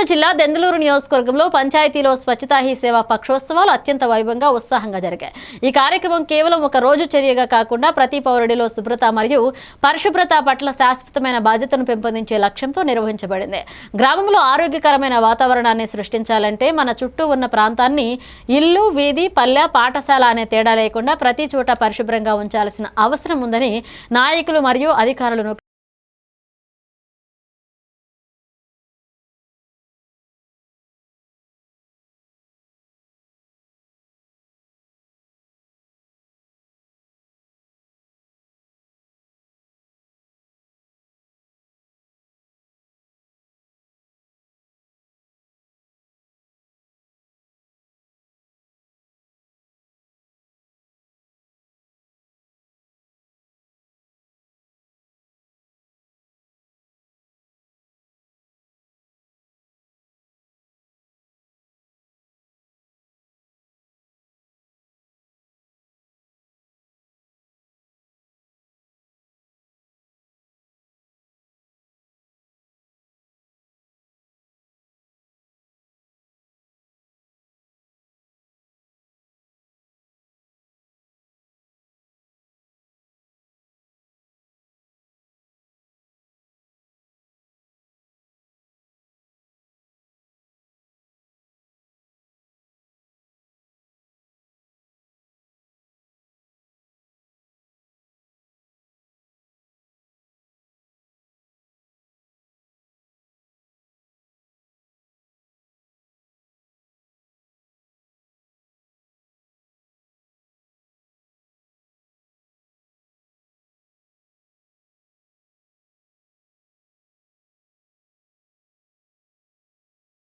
నెల్లూరు జిల్లా దెందలూరు నియోజకవర్గంలో పంచాయతీలో స్వచ్ఛతా హీ సేవా పక్షోత్సవాలు అత్యంత వైభవంగా ఉత్సాహంగా జరిగాయి. ఈ కార్యక్రమం కేవలం ఒక రోజు చర్యగా కాకుండా ప్రతి పౌరుడిలో శుభ్రత మరియు పరిశుభ్రత పట్ల శాశ్వతమైన బాధ్యతను పెంపొందించే లక్ష్యంతో నిర్వహించబడింది. గ్రామంలో ఆరోగ్యకరమైన వాతావరణాన్ని సృష్టించాలంటే మన చుట్టూ ఉన్న ప్రాంతాన్ని ఇల్లు వీధి పల్లె పాఠశాల అనే తేడా లేకుండా ప్రతి చోట పరిశుభ్రంగా ఉంచాల్సిన అవసరం ఉందని నాయకులు మరియు అధికారులు